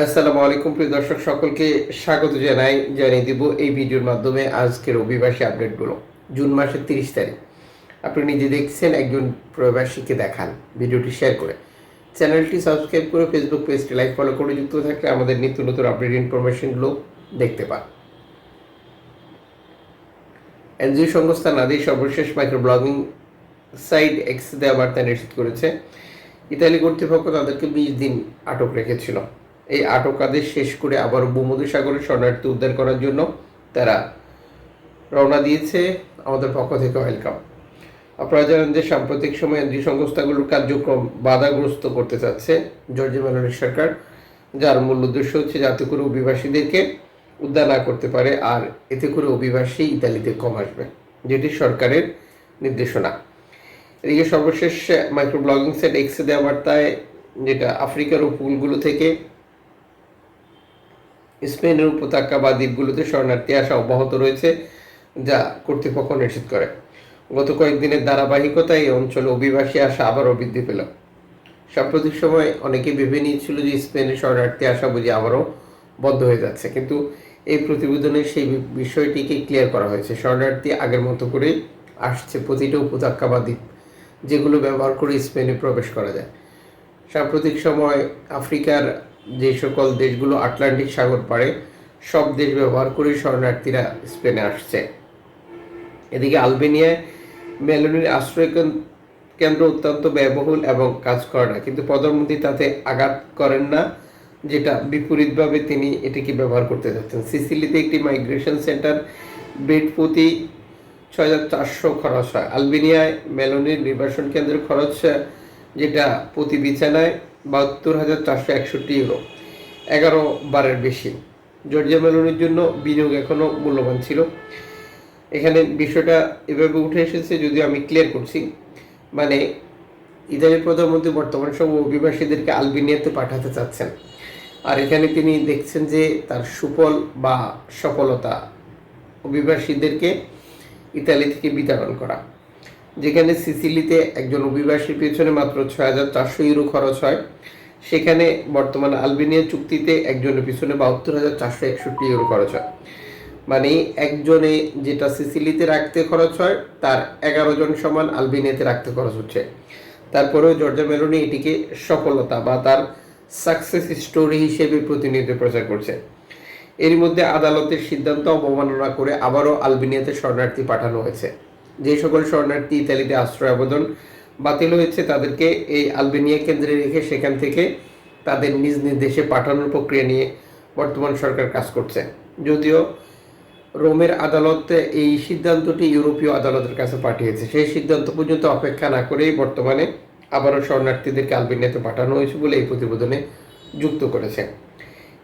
আসসালামু আলাইকুম প্রিয় দর্শক, সকলকে স্বাগত জানাই, জানিয়ে দিব এই ভিডিওর মাধ্যমে আজকের অভিবাসী আপডেটগুলো, জুন মাসের তিরিশ তারিখ। আপনি নিজে দেখছেন, একজন প্রবাসীকে দেখান ভিডিওটি শেয়ার করে। চ্যানেলটি সাবস্ক্রাইব করে ফেসবুক পেজটি লাইক, ফলো করে যুক্ত থাকলে আমাদের নিত্য নতুন আপডেট ইনফরমেশনগুলো দেখতে পান। এনজিও সংস্থা নাদি সর্বশেষ মাইক্রো ব্লগিং সাইট এক্স দেওয়া বার্তা নিশ্চিত করেছে, ইতালি কর্তৃপক্ষ তাদেরকে বিশ দিন আটক রেখেছিল। এই আটক আদেশ শেষ করে আবার ভূমধ্যসাগরে শরণার্থী উদ্ধার করার জন্য তারা রওনা দিয়েছে। আমাদের পক্ষ থেকে ওয়েলকাম। আপনারা জানেন যে সাম্প্রতিক সময়ে এনজিও সংস্থাগুলোর কার্যক্রম বাধাগ্রস্ত করতে চাচ্ছে জর্জি মেলোনির সরকার, যার মূল উদ্দেশ্য হচ্ছে যাতে করে অভিবাসীদেরকে উদ্ধার না করতে পারে আর এতে করে অভিবাসী ইতালিতে কম আসবে, যেটি সরকারের নির্দেশনা। এদিকে সর্বশেষ মাইক্রো ব্লগিং সেট এক্সে দেওয়া বার্তায় যেটা আফ্রিকার উপকূলগুলো থেকে স্পেনের উপত্যকা বা দ্বীপগুলোতে শরণার্থী আসা অব্যাহত রয়েছে, যা কর্তৃপক্ষ নিশ্চিত করে। গত কয়েকদিনের ধারাবাহিকতায় এই অঞ্চলে অভিবাসী আসা আবারও বৃদ্ধি পেল। সাম্প্রতিক সময় অনেকে ভেবে নিয়েছিল যে স্পেনে শরণার্থী আসা বুঝি আবারও বন্ধ হয়ে যাচ্ছে, কিন্তু এই প্রতিবেদনে সেই বিষয়টিকে ক্লিয়ার করা হয়েছে। শরণার্থী আগের মতো করে আসছে প্রতিটা উপত্যকা বা দ্বীপ, যেগুলো ব্যবহার করে স্পেনে প্রবেশ করা যায়। সাম্প্রতিক সময় আফ্রিকার যে সকল দেশগুলো আটলান্টিক সাগর পাড়ে সব দেশ ব্যবহার করে শরণার্থীরা স্পেনে আসছে। এদিকে আলবেনিয়ায় মেলোনির আশ্রয় কেন্দ্র অত্যন্ত ব্যয়বহুল এবং কাজ করে না, কিন্তু প্রধানমন্ত্রী তাতে আঘাত করেন না, যেটা বিপরীতভাবে তিনি এটিকে ব্যবহার করতে যাচ্ছেন। সিসিলিতে একটি মাইগ্রেশন সেন্টার, বেড প্রতি ছয় হাজার চারশো খরচ হয়। আলবেনিয়ায় মেলোনির নির্বাসন কেন্দ্রের খরচ, যেটা প্রতি বিছানায় বাহাত্তর হাজার চারশো একষট্টি ইউরো এগারো বারের বেশি। জর্জিয়া মেলোনির জন্য বিনিয়োগ এখনও মূল্যবান ছিল। এখানে বিষয়টা এভাবে উঠে এসেছে যদিও আমি ক্লিয়ার করছি মানে ইতালির প্রধানমন্ত্রী বর্তমান সময় অভিবাসীদেরকে আলবেনিয়াতে পাঠাতে চাচ্ছেন। আর এখানে তিনি দেখছেন যে তার সুফল বা সফলতা অভিবাসীদেরকে ইতালি থেকে বিতরণ করা। যেখানে সিসিলিতে একজন অভিবাসীর পেছনে মাত্র ছয় হাজার চারশো ইউরো খরচ হয়। সেখানে বর্তমানে আলবেনিয়া চুক্তিতে একজনের পিছনে বাহাত্তর হাজার চারশো একষট্টি ইউরো খরচ হয়। মানে একজনে যেটা সিসিলিতে রাখতে খরচ হয়, তার এগারো জন সমান আলবেনিয়াতে রাখতে খরচ হচ্ছে। তারপরেও জর্জা মেলোনি এটিকে সফলতা বা তার সাকসেস স্টোরি হিসেবে প্রতিনিধিত্ব প্রচার করছে। এর মধ্যে আদালতের সিদ্ধান্ত অবমাননা করে আবারও আলবেনিয়াতে শরণার্থী পাঠানো হয়েছে। যে সকল শরণার্থী ইতালিতে আশ্রয় আবেদন বাতিল হয়েছে, তাদেরকে এই আলবেনিয়া কেন্দ্রে রেখে সেখান থেকে তাদের নিজ নিজ দেশে পাঠানোর প্রক্রিয়া নিয়ে বর্তমান সরকার কাজ করছে। যদিও রোমের আদালত এই সিদ্ধান্তটি ইউরোপীয় আদালতের কাছে পাঠিয়েছে। সেই সিদ্ধান্ত পর্যন্ত অপেক্ষা না করেই বর্তমানে আবারও শরণার্থীদেরকে আলবেনিয়াতে পাঠানো হয়েছে বলে এই প্রতিবেদনে যুক্ত করেছে।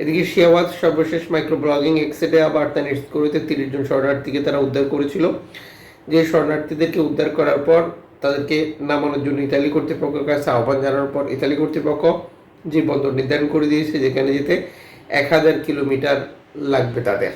এদিকে শিয়াওয়াজ সর্বশেষ মাইক্রো ব্লগিং এক্সেটে বার্তা নিশ্চিত করেছে তিরিশ জন শরণার্থীকে তারা উদ্ধার করেছিল। যে শরণার্থীদেরকে উদ্ধার করার পর তাদেরকে নামানোর জন্য ইতালি কর্তৃপক্ষের কাছে আহ্বান জানানোর পর ইতালি কর্তৃপক্ষ যে বন্দর নির্ধারণ করে দিয়েছে, যেখানে যেতে এক হাজার কিলোমিটার লাগবে তাদের।